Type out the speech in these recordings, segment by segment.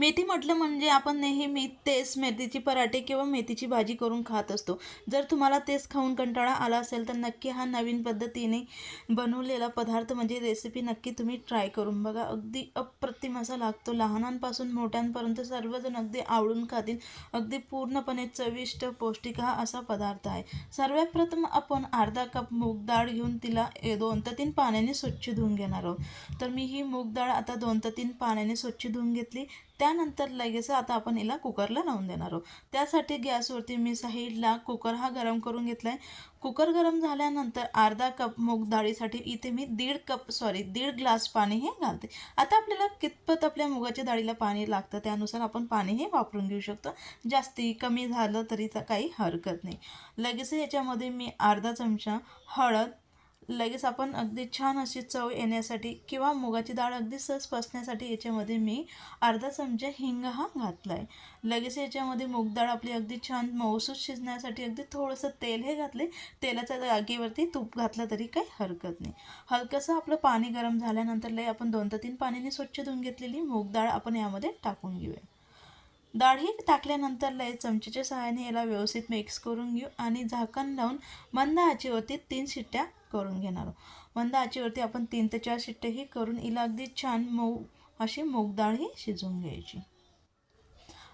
मेथी म्हटलं म्हणजे आपण नेहमी तेच मेथीची पराठे किंवा मेथीची भाजी करून खात असतो. जर तुम्हाला तेच खाऊन कंटाळा आला असेल तर नक्की हा नवीन पद्धतीने बनवलेला पदार्थ म्हणजे रेसिपी नक्की तुम्ही ट्राय करून बघा. अगदी अप्रतिम असा लागतो. लहानांपासून मोठ्यांपर्यंत सर्वजण अगदी आवडून खातील. अगदी पूर्णपणे चविष्ट पौष्टिक हा असा पदार्थ आहे. सर्वात प्रथम आपण अर्धा कप मूग डाळ घेऊन तिला दोन ते तीन पाण्याने स्वच्छ धुवून घेणार आहोत. तर मी ही मूग डाळ आता दोन ते तीन पाण्याने स्वच्छ धुवून घेतली. त्यानंतर लगेच आता आपण हिला कुकरला लावून देणार आहोत. त्यासाठी गॅसवरती मी साईडला कुकर हा गरम करून घेतला आहे कुकर गरम झाल्यानंतर अर्धा कप मूग डाळीसाठी इथे मी दीड कप सॉरी दीड ग्लास पाणी हे घालते. आता आपल्याला कितपत आपल्या मुगाच्या डाळीला पाणी लागतं त्यानुसार आपण पाणी हे वापरून घेऊ शकतो. जास्ती कमी झालं तरी तर काही हरकत नाही. लगेच याच्यामध्ये मी अर्धा चमचा हळद लगेच आपण अगदी छान अशी चव येण्यासाठी किंवा मुगाची डाळ अगदी सहज पसण्यासाठी याच्यामध्ये मी अर्धा चमचा हिंग हा घातला आहे लगेच याच्यामध्ये मूग डाळ आपली अगदी छान मऊसूस शिजण्यासाठी अगदी थोडंसं तेल हे घातले. तेलाच्या जागेवरती तूप घातलं तरी काही हरकत नाही. हलकंसं आपलं पाणी गरम झाल्यानंतर लय आपण दोन ते तीन पाण्याने स्वच्छ धुवून घेतलेली मूग डाळ आपण यामध्ये टाकून घेऊया. डाळ टाकल्यानंतर लय चमच्याच्या सहाय्याने याला व्यवस्थित मिक्स करून घेऊ आणि झाकण लावून मंद आचेवरती तीन शिट्ट्या करून घेणार आहोत. मंद आचेवरती आपण तीन ते चार शिट्ट्याही करून हिला अगदी छान मऊ अशी मूग डाळ ही शिजवून घ्यायची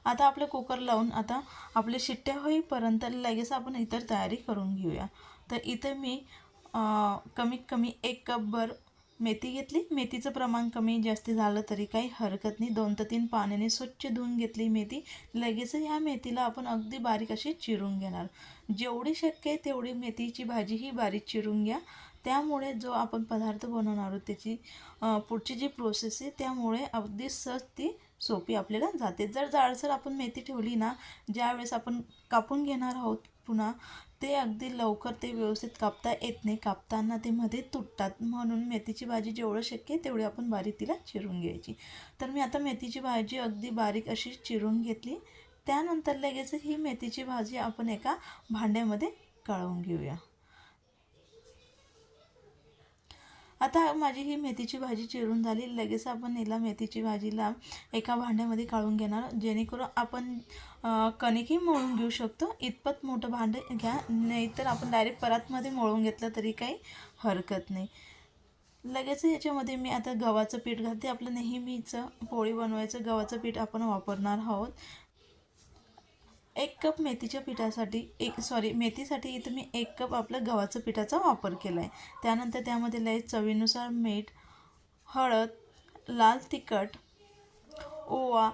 आता आपलं कुकर लावून आता आपले शिट्ट्या होईपर्यंत लगेच आपण इतर तयारी करून घेऊया तर इथं मी कमीत कमी एक कपभर मेथी घेतली. मेथीचं प्रमाण कमी जास्त झालं तरी काही हरकत नाही. दोन ते तीन पाण्याने स्वच्छ धुवून घेतली मेथी. लगेच ह्या मेथीला आपण अगदी बारीक अशी चिरून घेणार. जेवढी शक्य आहे तेवढी मेथीची भाजी ही बारीक चिरून घ्या. त्यामुळे जो आपण पदार्थ बनवणार आहोत त्याची पुढची जी प्रोसेस आहे त्यामुळे अगदी सहज ती सोपी आपल्याला जाते. जर जाडसर आपण मेथी ठेवली ना ज्यावेळेस आपण कापून घेणार आहोत पुन्हा ते अगदी लवकर ते व्यवस्थित कापता येत नाही. कापताना ते मध्ये तुटतात. म्हणून मेथीची भाजी जेवढं शक्य आहे तेवढी आपण बारीक तिला चिरून घ्यायची. तर मी आता मेथीची भाजी अगदी बारीक अशी चिरून घेतली. त्यानंतर लगेच ही मेथीची भाजी आपण एका भांड्यामध्ये काढून घेऊया. आता माझी ही मेथीची भाजी चिरून झाली. लगेच आपण हिला मेथीची भाजीला एका भांड्यामध्ये काढून घेणार. जेणेकरून आपण कणिकही मळून घेऊ शकतो. इतपत मोठं भांडं घ्या. नाहीतर आपण डायरेक्ट परातमध्ये मळून घेतलं तरी काही हरकत नाही. लगेच याच्यामध्ये मी आता गव्हाचं पीठ घालते. आपलं नेहमीचं पोळी बनवायचं गव्हाचं पीठ आपण वापरणार आहोत. एक कप मेथीच्या पिठासाठी एक सॉरी मेथीसाठी इथं मी एक कप आपलं गव्हाचं पिठाचा वापर केला आहे त्यानंतर त्यामध्ये लय चवीनुसार मीठ हळद लाल तिखट ओवा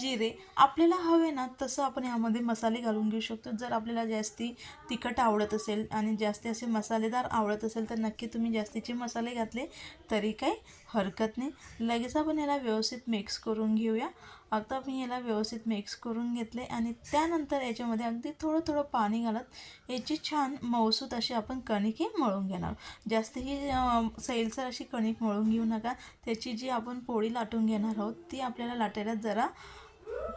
जिरे आपल्याला हवे ना तसं आपण यामध्ये मसाले घालून घेऊ शकतो. जर आपल्याला जास्ती तिखट आवडत असेल आणि जास्ती असे मसालेदार आवडत असेल तर नक्की तुम्ही जास्तीचे मसाले घातले तरी काही हरकत नाही. लगेच आपण याला व्यवस्थित मिक्स करून घेऊया. आता मी याला व्यवस्थित मिक्स करून घेतले आणि त्यानंतर याच्यामध्ये अगदी थोडं थोडं पाणी घालत याची छान मऊसूत अशी आपण कणिक ही मळून घेणार. जास्त ही सैलसर अशी कणिक मळून घेऊ नका. त्याची जी आपण पोळी लाटून घेणार आहोत ती आपल्याला लाटायला जरा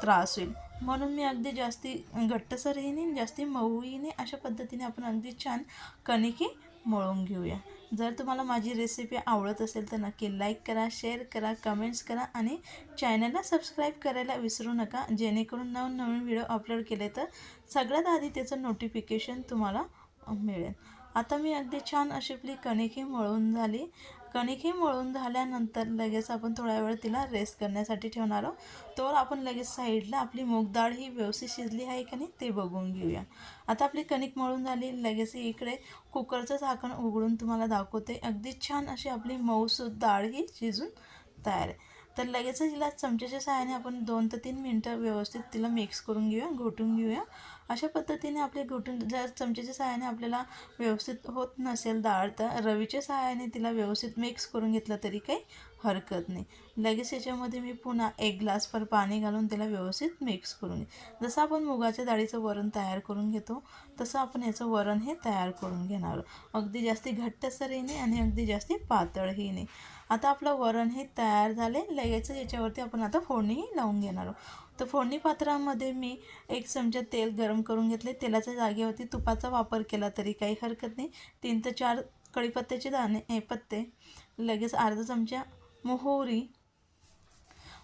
त्रास होईल. म्हणून मी अगदी जास्ती घट्टसरही नाही जास्ती मऊही नाही. अशा पद्धतीने आपण अगदी छान कणिकी मळून घेऊया. जर तुम्हाला माझी रेसिपी आवडत असेल तर नक्की लाईक करा शेअर करा कमेंट्स करा आणि चॅनलला सबस्क्राईब करायला विसरू नका. जेणेकरून नवनवीन व्हिडिओ अपलोड केले तर सगळ्यात आधी त्याचं नोटिफिकेशन तुम्हाला मिळेल. आता मी अगदी छान अशी आपली कणिकही मळून झाली. कणिकही मळून झाल्यानंतर लगेच आपण थोड्या वेळ तिला रेस्ट करण्यासाठी ठेवणार आहोत. तर आपण लगेच साईडला आपली मूग डाळ ही व्यवस्थित शिजली आहे का नाही ते बघून घेऊया. आता आपली कणिक मळून झाली. लगेच इकडे कुकरचं झाकण उघडून तुम्हाला दाखवते. अगदी छान अशी आपली मऊसूद डाळ ही शिजून तयार आहे. तर लगेच तिला चमच्याच्या सहाय्याने आपण दोन ते तीन मिनटं व्यवस्थित तिला मिक्स करून घेऊया घोटून घेऊया. अशा पद्धतीने आपले घोटून जर चमच्याच्या सहाय्याने आपल्याला व्यवस्थित होत नसेल डाळ तर रवीच्या सहाय्याने तिला व्यवस्थित मिक्स करून घेतलं तरी काही हरकत नाही. लगेच याच्यामध्ये मी पुन्हा एक ग्लासभर पाणी घालून त्याला व्यवस्थित मिक्स करून घे जसं आपण मुगाच्या डाळीचं वरण तयार करून घेतो तसं आपण याचं वरण हे तयार करून घेणार. आहोत. अगदी जास्ती घट्टसरही नाही आणि अगदी जास्ती पातळही नाही. आता आपलं वरण हे तयार झाले. लगेच याच्यावरती आपण आता फोडणीही लावून घेणार आहोत. तर फोडणी पात्रामध्ये मी एक चमचा तेल गरम करून घेतले. तेलाच्या जागेवरती तुपाचा वापर केला तरी काही हरकत नाही. तीन ते चार कढीपत्त्याचे दाणे हे पत्ते लगेच अर्धा चमचा मोहरी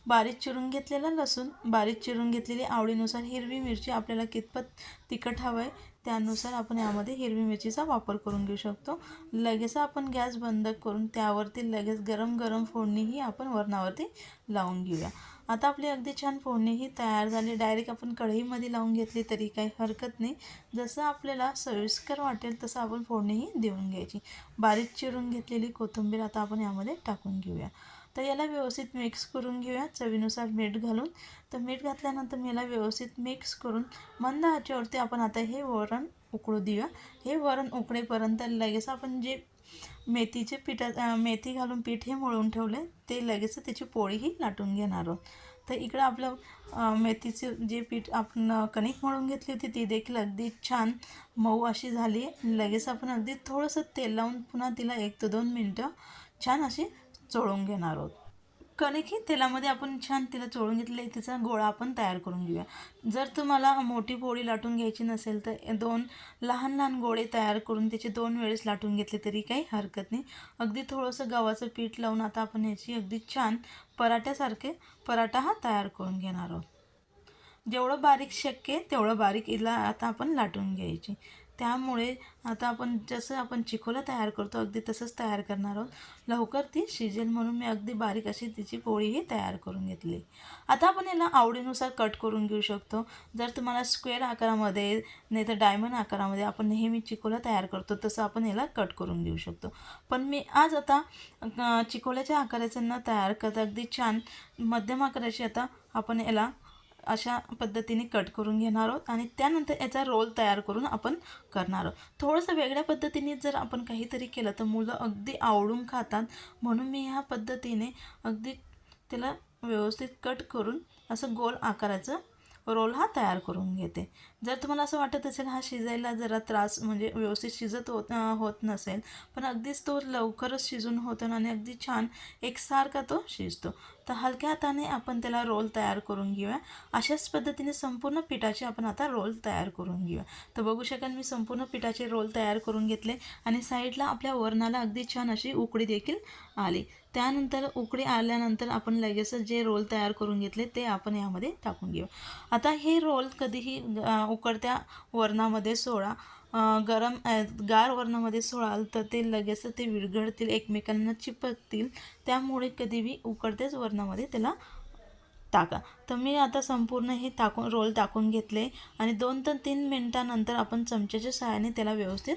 बारीक चिरून घेतलेला लसूण बारीक चिरून घेतलेली आवडीनुसार हिरवी मिरची आपल्याला कितपत तिखट हवं आहे त्यानुसार आपण यामध्ये हिरवी मिरचीचा वापर करून घेऊ शकतो. लगेच आपण गॅस बंद करून त्यावरती लगेच गरम गरम फोडणीही आपण वरणावरती लावून घेऊया. आता आपली अगदी छान फोडणीही तयार झाली. डायरेक्ट आपण कढईमध्ये लावून घेतली तरी काही हरकत नाही. जसं आपल्याला सोयीस्कर वाटेल तसं आपण फोडणीही देऊन घ्यायची. बारीक चिरून घेतलेली कोथिंबीर आता आपण यामध्ये टाकून घेऊया. तर याला व्यवस्थित मिक्स करून घेऊया. चवीनुसार मीठ घालून. तर मीठ घातल्यानंतर मी याला व्यवस्थित मिक्स करून मंद आचेवरती आपण आता हे वरण उकळू देऊया. हे वरण उकळेपर्यंत लगेच आपण जे मेथीचे पिठा मेथी घालून पीठ हे मळून ठेवले ते लगेच त्याची पोळीही लाटून घेणार आहोत. तर इकडं आपलं मेथीचे जे पीठ आपण कणिक मळून घेतली होती ती देखील अगदी छान मऊ अशी झाली लगेच आपण अगदी थोडंसं तेल लावून पुन्हा तिला एक ते दोन मिनटं छान अशी चोळून घेणार आहोत. कणिक ही तेलामध्ये आपण छान तिला चोळून घेतले तिचा गोळा आपण तयार करून घेऊया. जर तुम्हाला मोठी पोळी लाटून घ्यायची नसेल तर दोन लहान लहान गोळे तयार करून त्याचे दोन वेळेस लाटून घेतले तरी काही हरकत नाही. अगदी थोडंसं गव्हाचं पीठ लावून आता आपण याची अगदी छान पराठ्यासारखे पराठा हा तयार करून घेणार आहोत. जेवढं बारीक शक्य आहे तेवढं बारीक इला आता आपण लाटून घ्यायची. त्यामुळे आता आपण जसं आपण चिकोला तयार करतो अगदी तसंच तयार करणार आहोत. लवकर ती शिजेल म्हणून मी अगदी बारीक अशी तिची पोळीही तयार करून घेतली. आता आपण याला आवडीनुसार कट करून घेऊ शकतो. जर तुम्हाला स्क्वेअर आकारामध्ये नाही तर डायमंड आकारामध्ये आपण नेहमी चिकोला तयार करतो तसं आपण याला कट करून घेऊ शकतो. पण मी आज आता चिकोल्याच्या आकाराचं न तयार करता अगदी छान मध्यम आकाराची आता आपण याला अशा पद्धतीने कट करून घेणार आहोत आणि त्यानंतर याचा रोल तयार करून आपण करणार आहोत. थोडंसं वेगळ्या पद्धतीने जर आपण काहीतरी केलं तर मुलं अगदी आवडून खातात. म्हणून मी ह्या पद्धतीने अगदी त्याला व्यवस्थित कट करून असं गोल आकाराचं रोल हा तयार करून घेते. जर तुम्हाला असं वाटत असेल हा शिजायला जरा त्रास म्हणजे व्यवस्थित शिजत होत होत नसेल पण अगदीच तो लवकरच शिजून होतो आणि अगदी छान एकसारखा तो शिजतो. तर हलक्या हाताने आपण त्याला रोल तयार करून घेऊया. अशाच पद्धतीने संपूर्ण पिठाचे आपण आता रोल तयार करून घेऊया. तर बघू शकाल मी संपूर्ण पिठाचे रोल तयार करून घेतले आणि साईडला आपल्या वरणाला अगदी छान अशी उकडी देखील आली. त्यानंतर उकडी आल्यानंतर आपण लगेच जे रोल तयार करून घेतले ते आपण यामध्ये टाकून घेऊ. आता हे रोल कधीही उकडत्या वरणामध्ये सोडा. गरम गार वरणामध्ये सोडाल तर ते लगेच ते विरघळतील एकमेकांना चिपकतील. त्यामुळे कधीही उकडत्याच वरणामध्ये त्याला टाका. तर मी आता संपूर्ण हे टाकून रोल टाकून घेतले आणि दोन ते तीन मिनटानंतर आपण चमच्याच्या सहाय्याने त्याला व्यवस्थित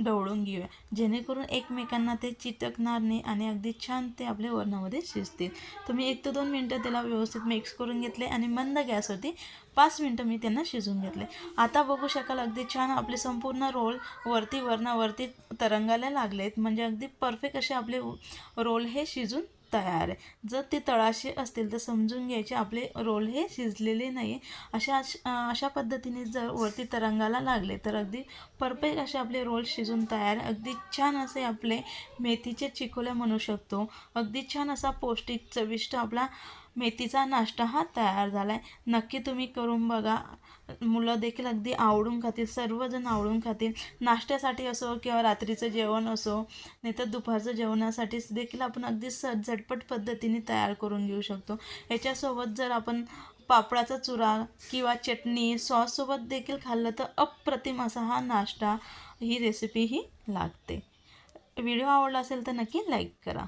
ढवळून घेऊया. जेणेकरून एकमेकांना ते चिटकणार नाही आणि अगदी छान ते आपल्या वरणामध्ये शिजतील. तर मी एक ते दोन मिनटं त्याला व्यवस्थित मिक्स करून घेतले आणि मंद गॅसवरती पाच मिनटं मी त्यांना शिजून घेतले. आता बघू शकाल अगदी छान आपले संपूर्ण रोल वरती वरणावरती तरंगायला लागलेत. म्हणजे अगदी परफेक्ट असे आपले रोल हे शिजून तयार आहे. जर ते तळाशी असतील तर समजून घ्यायचे आपले रोल हे शिजलेले नाही आहे अशा अश- अशा पद्धतीने जर वरती तरंगाला लागले तर अगदी परफेक्ट असे आपले रोल शिजून तयार आहे. अगदी छान असे आपले मेथीचे चिकोल्या म्हणू शकतो. अगदी छान असा पौष्टिक चविष्ट आपला मेथीचा नाश्ता हा तयार झाला आहे नक्की तुम्ही करून बघा. मुलं देखील अगदी आवडून खातील सर्वजण आवडून खातील. नाश्त्यासाठी असो किंवा रात्रीचं जेवण असो नाहीतर दुपारचं जेवणासाठी देखील आपण अगदी स झटपट पद्धतीने तयार करून घेऊ शकतो. याच्यासोबत जर आपण पापडाचा चुरा किंवा चटणी सॉससोबत देखील खाल्लं तर अप्रतिम असा हा नाश्ता ही रेसिपी ही लागते. व्हिडिओ आवडला असेल तर नक्की लाईक करा.